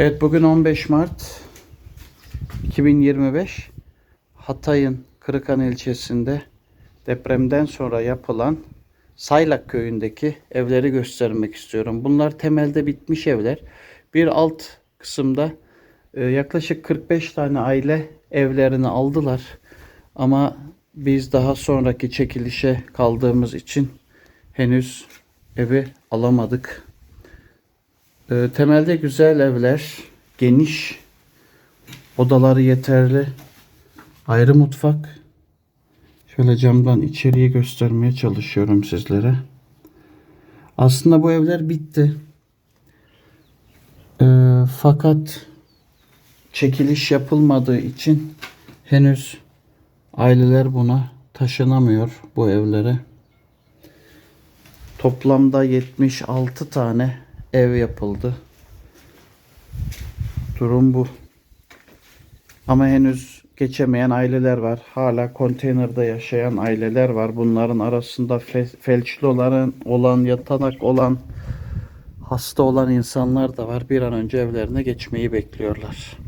Evet bugün 15 Mart 2025 Hatay'ın Kırıkan ilçesinde depremden sonra yapılan Saylak köyündeki evleri göstermek istiyorum. Bunlar temelde bitmiş evler. Bir alt kısımda e, yaklaşık 45 tane aile evlerini aldılar. Ama biz daha sonraki çekilişe kaldığımız için henüz evi alamadık. E, temelde güzel evler, geniş, odaları yeterli, ayrı mutfak. Şöyle camdan içeriye göstermeye çalışıyorum sizlere. Aslında bu evler bitti. E, fakat çekiliş yapılmadığı için henüz aileler buna taşınamıyor bu evlere. Toplamda 76 tane ev yapıldı. Durum bu. Ama henüz geçemeyen aileler var. Hala konteynerde yaşayan aileler var. Bunların arasında fe- felçli olan, olan, yatanak olan, hasta olan insanlar da var. Bir an önce evlerine geçmeyi bekliyorlar.